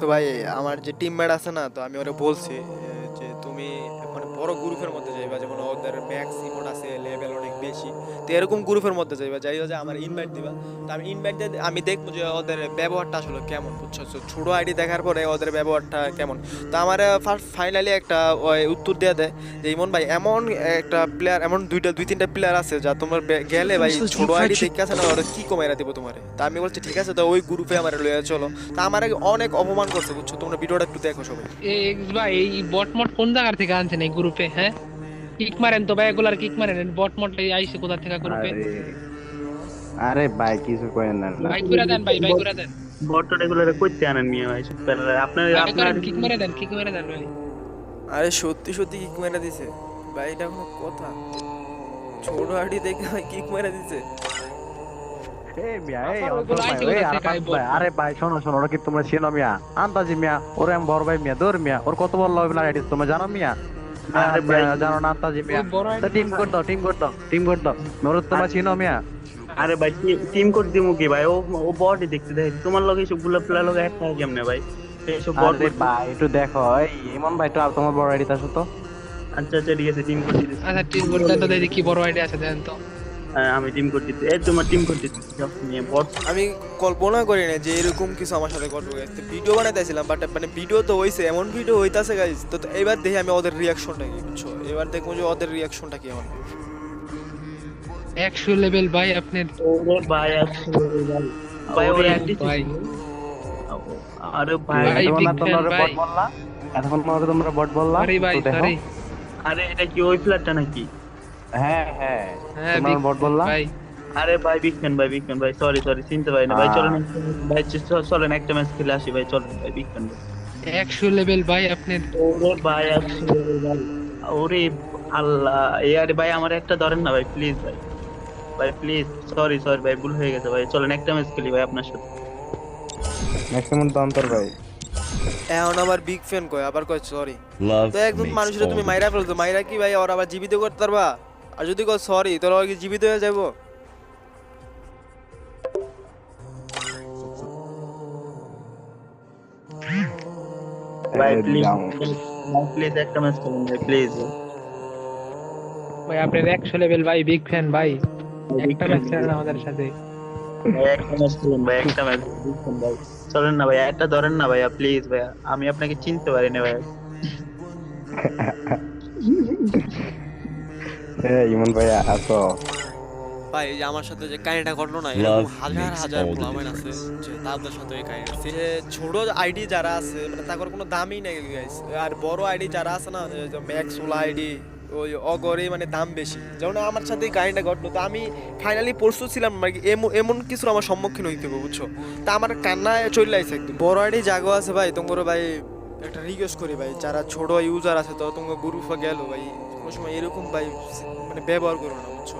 তো ভাই আমার যে টিমমেট আছে না তো আমি ওরা বলছি যে তুমি মানে বড় গ্রুপের মধ্যে যাইবা যেমন ওদের ম্যাক্স ইমোট আছে লেভেল অনেক বেশি। তো এরকম গ্রুপের মধ্যে যাইবা যাই যে আমার ইনভাইট দিবা। তো আমি ইনভাইট দিয়ে আমি দেখব যে ওদের ব্যবহারটা আসলে কেমন বুঝছ? তো ছোট আইডি দেখার পরে ওদের ব্যবহারটা কেমন? তো আমার ফার্স্ট ফাইনালি একটা ওই উত্তর দেওয়া দেয় যে ইমন ভাই এমন একটা প্লেয়ার এমন দুইটা দুই তিনটা প্লেয়ার আছে যা তোমার গেলে ভাই ছোট আইডি দেখে আছে না ওরা কি কমাইরা দিব তোমার? তা আমি বলছি ঠিক আছে তো ওই গ্রুপে আমার লয়ে চলো। তা আমার অনেক অপমান করছে বুঝছ? তোমরা ভিডিওটা একটু দেখো সবাই। ভাই এই বটমট কোন জায়গা থেকে আনছেন এই গ্রুপে হ্যাঁ? কিক মারেন তো ভাই এগুলার কিক মারেন। বট বটমট আইসে কোথা থেকে গ্রুপে? আরে আরে ভাই কিছু করেন না। বাইক করে দেন ভাই বাইক করে দেন। বটটা এগুলো কইতে আনেন মিয়া ভাই আপনার আপনার কিক মেরে দেন কিক মেরে দেন ভাই। আরে সত্যি সত্যি কিক মেরে দিছে। ভাই এটা কোনো কথা। ছোট আইডি দেখে ভাই কিক মেরে দিছে। ভাই, ভাই, আরে ভাই শোনো শোনো ওরা কি তোমরা চেনো মিয়া? আন্দাজি মিয়া ওরে আমি বড় ভাই মিয়া দৌড় মিয়া। ওর কত বড় লবে না আইডি তোমরা জানো ভাই। মিয়া, জানো না আন্দাজি মিয়া। তো টিম কর দাও টিম কর দাও টিম কর দাও ওরা চিনো মিয়া। আরে ভাই টিম কোড দিমু কি ভাই? ও ও বডি দেখতে দেখ তোমার লগে সবগুলা প্লেয়ার লগে একটা কেমনে ভাই? এইসব বট ভাই একটু দেখো। এই ইমন ভাই তো আর তোমার বড় আইডি আসো তো। আচ্ছা আচ্ছা ঠিক আছে টিম কোড দিছি আচ্ছা টিম কোডটা তো দেখি কি বড় আইডিয়া আছে দেন তো। আমি টিম কোড দিতে এই তোমার টিম কোড দিতে নিয়ে বট আমি কল্পনা করি না যে এরকম কিছু আমার সাথে ঘটবে। ভিডিও বানাইতেছিলাম বাট মানে ভিডিও তো হইছে এমন ভিডিও হইতাছে গাইজ তো এবার দেখি আমি ওদের রিয়াকশনটা কি বুঝছ? এবার দেখব যে ওদের রিয়াকশনটা কি হয়। একশো লেভেল ভাই আপনার ওরে ভাই আসলে ভাই। ভাই ওরে ওরে ভাই। আরে ভাই big তোমরা বট বললা? এতক্ষণ তোমরা বট বললা? সরি ভাই আরে এটা কি ওই প্লেয়ারটা নাকি? হ্যাঁ হ্যাঁ। হ্যাঁ বট বললা? আরে ভাই বিগ ভাই বিগ ভাই সরি সরি চিনতে পারি না। ভাই চলেন ভাই চলেন একটা ম্যাচ খেলে আসি ভাই চলেন ভাই লেভেল ভাই। আপনার ওরে ভাই আসলে ভাই। ওরে আল্লাহ এই আরে ভাই আমার একটা ধরেন না ভাই প্লিজ ভাই। ভাই প্লিজ সরি সরি ভাই ভুল হয়ে গেছে ভাই। চলেন একটা ম্যাচ খেলি ভাই আপনার সাথে। ম্যাক্সিমাম ভাই। এখন আবার বিগ ফ্যান কয় আবার কয় সরি তো একজন মানুষের তুমি মাইরা ফেলতো মাইরা কি ভাই ওর আবার জীবিত করতে পারবা? আর যদি কয় সরি তোর কি জীবিত হয়ে যাব ভাই প্লিজ প্লিজ একটা ম্যাচ খেলুন ভাই প্লিজ ভাই আপনার একশো লেভেল ভাই বিগ ফ্যান ভাই। একটা ম্যাচ খেলেন আমাদের সাথে। ভাই একটা ম্যাচ খেলুন ভাই একটা ম্যাচ ভাই। চলেন না ভাই একটা ধরেন না ভাইয়া প্লিজ ভাইয়া। আমি আপনাকে চিনতে পারি না ভাই। হ্যাঁ ইমন ভাই আসো ভাই যে আমার সাথে যে কাহিনীটা ঘটলো না এরকম হাজার হাজার প্লামেন আছে যে তাদের সাথে এই কাহিনী যে ছোট আইডি যারা আছে মানে তাদের কোনো দামই নেই গাইস আর বড় আইডি যারা আছে না ম্যাক্স ওলা আইডি ওই অগরে মানে দাম বেশি। যেমন আমার সাথে এই কাহিনীটা ঘটলো তো আমি ফাইনালি প্রস্তুত ছিলাম মানে এমন কিছু আমার সম্মুখীন হইতে হবে বুঝছ? তা আমার কান্নায় চলে আইছে একদম। বড় আইডি জাগো আছে ভাই তোমার ভাই একটা রিকোয়েস্ট করি ভাই, যারা ছোট ইউজার আছে, তো তোমার গ্রুপে গেল ভাই, কোনো সময় এরকম ভাই মানে ব্যবহার করো না, বুঝছ?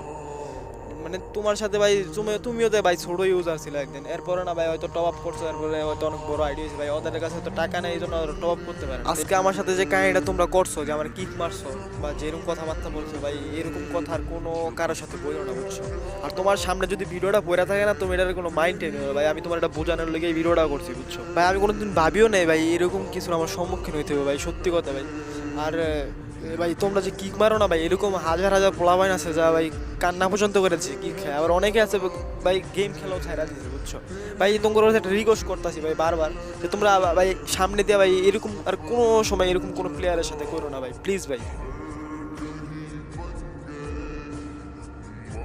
মানে তোমার সাথে ভাই তুমি তুমিও তো ভাই ছোট ইউজার ছিল একদিন। এরপরে না ভাই হয়তো টপ আপ করছ, এরপরে হয়তো অনেক বড় আইডিয়া হয়েছে। ভাই ওদের কাছে তো টাকা নেই, এই জন্য টপ আপ করতে পারে আজকে আমার সাথে যে কাহিনীটা তোমরা করছ, যে আমার কিক মারছো, বা যেরকম কথাবার্তা বলছো, ভাই এরকম কথা আর কোনো কারোর সাথে বইও না, বুঝছ? আর তোমার সামনে যদি ভিডিওটা পড়ে থাকে না, তুমি এটার কোনো মাইন্ডে নেই, ভাই। আমি তোমার এটা বোঝানোর লেগে এই ভিডিওটা করছি, বুঝছ? ভাই, আমি কোনোদিন ভাবিও নেই, ভাই, এরকম কিছু আমার সম্মুখীন হইতে হবে, ভাই, সত্যি কথা, ভাই। আর ভাই, তোমরা যে কিক মারো না ভাই, এরকম হাজার হাজার পোলাবাইন আছে যা ভাই কান্না পর্যন্ত করেছে কিক খায়। আবার অনেকে আছে ভাই গেম খেলাও ছাড়া দিয়েছে বুঝছ? ভাই তোমার একটা রিকোয়েস্ট করতেছি ভাই বারবার যে তোমরা, ভাই, সামনে দিয়ে ভাই এরকম আর কোনো সময় এরকম কোনো প্লেয়ারের সাথে করো না ভাই প্লিজ ভাই।